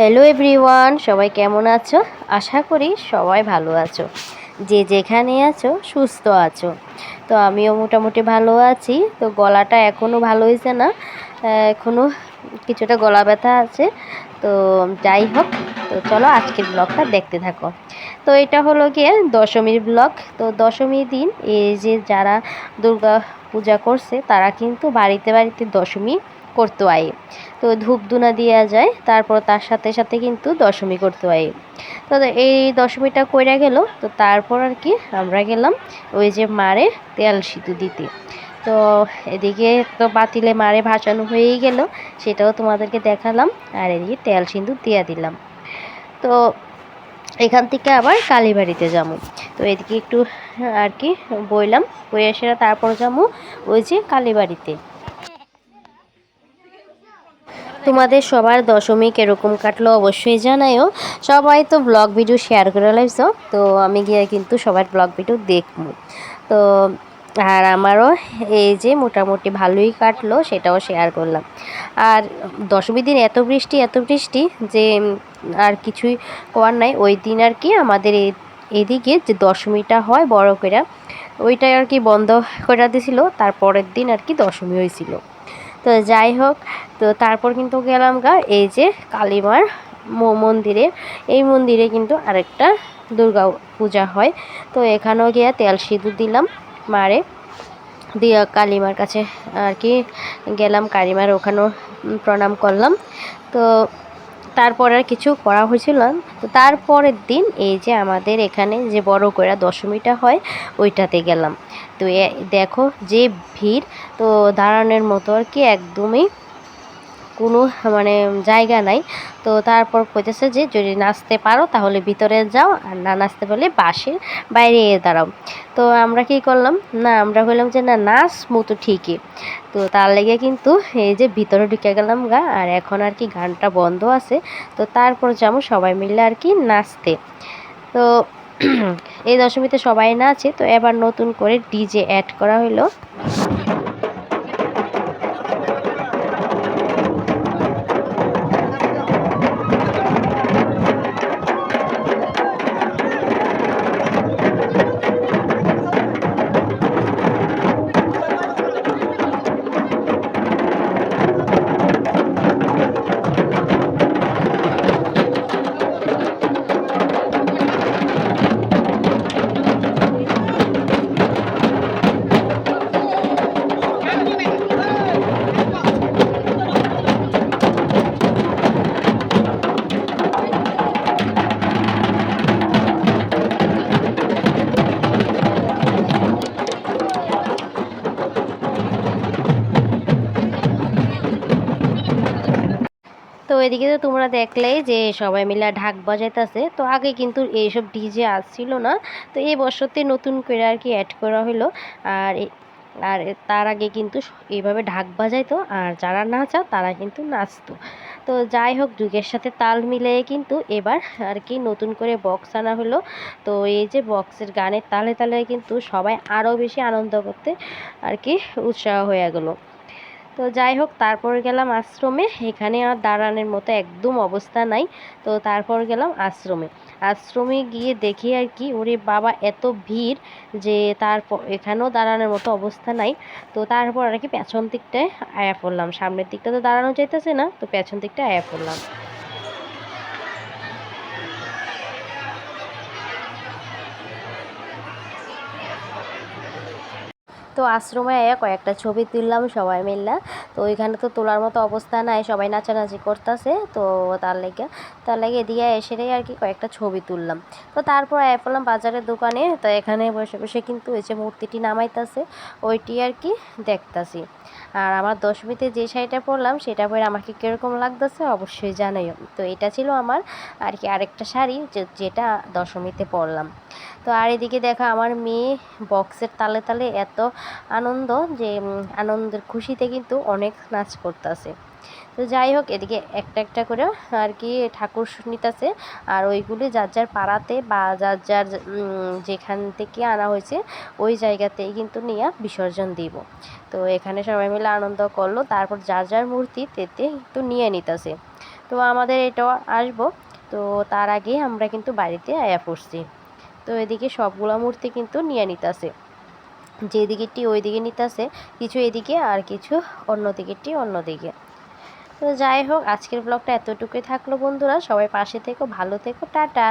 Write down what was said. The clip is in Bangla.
হ্যালো এভরিওয়ান, সবাই কেমন আছো? আশা করি সবাই ভালো আছো। যে যেখানে আছো, সুস্থ আছো। তো আমিও মোটামুটি ভালো আছি। তো গলাটা এখনও ভালো হয়েছে না এখনও কিছুটা গলা ব্যথা আছে। তো যাই হোক, তো চলো আজকের ব্লগটা দেখতে থাকো। তো এটা হলো গিয়ে দশমীর ব্লগ। তো দশমীর দিন এই যে যারা দুর্গা পূজা করছে, তারা কিন্তু বাড়িতে বাড়িতে দশমী করতে আয় তো ধূপ ধুনা দেওয়া যায়, তারপর তার সাথে সাথে কিন্তু দশমী করতে আয় তো এই দশমীটা কইরা গেল, তো তারপর আর কি আমরা গেলাম ওই যে মারে তেল সিঁদুর দিতে। তো এদিকে তো বাতিলে মারে ভাসানো হয়েই গেল, সেটাও তোমাদেরকে দেখালাম, আর এদিকে তেল সিঁদুর দিয়ে দিলাম। তো এখান থেকে আবার কালীবাড়িতে যাব। তো এদিকে একটু আর কি বইলাম বই এসে তারপর যাব ওই যে কালীবাড়িতে। তোমাদের সবার দশমিক এরকম কাটলো অবশ্যই জানাইও সবাই তো ব্লগ ভিডিও শেয়ার করে লাইছো, তো আমি গিয়ে কিন্তু সবার ব্লগ ভিডিও দেখব। তো, আর আমারও এই যে মোটামুটি ভালোই কাটলো সেটাও শেয়ার করলাম। আর দশমীর দিন এত বৃষ্টি এত বৃষ্টি যে আর কিছুই করার নাই। ওই দিন আর কি আমাদের এদিকে যে দশমীটা হয় বড় করে ওইটাই আর কি বন্ধ করে দিয়েছিল তারপরের দিন আর কি দশমী হয়েছিল তো যাই হোক, তো তারপর কিন্তু গেলাম গা এই যে কালীমার মন্দিরে। এই মন্দিরে কিন্তু আরেকটা দুর্গা পূজা হয়। তো এখানেও গিয়া তেল সিঁদুর দিলাম মারে। দিয়া কালিমার কাছে আর কি গেলাম, কালিমার ওখানেও প্রণাম করলাম। তো তারপর আর কিছু করা হয়েছিল তো তারপরের দিন এই যে আমাদের এখানে যে বড় করে দশমীটা হয়, ওইটাতে গেলাম। তো দেখো যে ভিড়, তো দাঁড়ানোর মতো আর কি একদমই কোনো মানে জায়গা নাই। তো তারপর কইতেছে যে, যদি নাচতে পারো তাহলে ভিতরে যাও, আর না নাচতে পারলে বাসের বাইরে দাঁড়াও। তো আমরা কি করলাম? না, আমরা বললাম যে, না, নাচ মতো ঠিকই। তো তার লেগে কিন্তু এই যে ভিতরে ঢুকে গেলাম গা, আর এখন আর কি গানটা বন্ধ আছে। তো তারপর যাব সবাই মিলে আর কি নাচতে। তো এই দশমীতে সবাই নাচে। তো এবার নতুন করে ডিজে অ্যাড করা হলো তো এদিকে তো তোমরা দেখলেই যে সবাই মিলে ঢাক বাজাইতেছে। তো আগে কিন্তু এইসব ডিজে আসছিল না। তো এই বছরতে নতুন করে আর কি অ্যাড করা হলো আর আর তার আগে কিন্তু এইভাবে ঢাক বাজাইতো। আর যারা নাচা, তারা কিন্তু নাচতো। তো যাই হোক, যুগের সাথে তাল মিলিয়ে কিন্তু এবার আর কি নতুন করে বক্স আনা হলো তো এই যে বক্সের গানের তালে তালে কিন্তু সবাই আরও বেশি আনন্দ করতে আর কি উৎসাহ হয়ে গেলো। তো যাই হোক, তারপর গেলাম আশ্রমে। এখানে আর দাঁড়ানোর মতো একদম অবস্থা নাই। তো তারপর গেলাম আশ্রমে। আশ্রমে গিয়ে দেখি আর কি, ওরে বাবা, এত ভিড় যে তারপর এখানেও দাঁড়ানোর মতো অবস্থা নাই। তো তারপর আর কি পেছন দিকটায় আয়া পড়লাম। সামনের দিকটা তো দাঁড়ানো যাইতেছে না, তো পেছন দিকটা আয়া পড়লাম। তো আশ্রমে কয়েকটা ছবি তুললাম, সবাই মিললা। তো ওইখানে তো তোলার মতো অবস্থা নাই, সবাই নাচানাচি করতেছে, তো তার লেগে তার লেগে এদিকে এসেই আর কি কয়েকটা ছবি তুললাম। তো তারপর আয় পড়লাম বাজারের দোকানে, তো এখানে বসে বসে কিন্তু ওই যে মূর্তিটি নামাইতেছে, ওইটি আর কি দেখতাছি। আর আমার দশমীতে যে শাড়িটা পরলাম, সেটা পরে আমাকে কীরকম লাগতেছে অবশ্যই জানাইও। তো এটা ছিল আমার আর কি আরেকটা শাড়ি যেটা দশমীতে পরলাম। তো আর এদিকে দেখা আমার মেয়ে বক্সের তালে তালে এত আনন্দ যে আনন্দের খুশিতে কিন্তু অনেক নাচ করতেছে। তো যাই হোক, এদিকে একটা একটা করে আর কি ঠাকুর নিতেছে। আর ওইগুলি যার যার পাড়াতে বা যার যার যেখান থেকে আনা হয়েছে, ওই জায়গাতেই কিন্তু নিয়ে বিসর্জন দিব। তো এখানে সবাই মিলে আনন্দ করল। তারপর যার যার মূর্তি তেতে একটু নিয়ে নিতেছে। তো আমাদের এটাও আসব। তো তার আগে আমরা কিন্তু বাড়িতে আয়া পড়ছি। তো এদিকে সবগুলো মূর্তি কিন্তু নিয়ে নিতেছে। যে দিকেরটি ওই দিকে নিতেছে, কিছু এদিকে আর কিছু অন্য দিকেরটি অন্যদিকে। তো যাই হোক, আজকের ব্লগটা এতটুকুই থাকল বন্ধুরা। সবাই পাশে থেকো, ভালো থেকো, টাটা।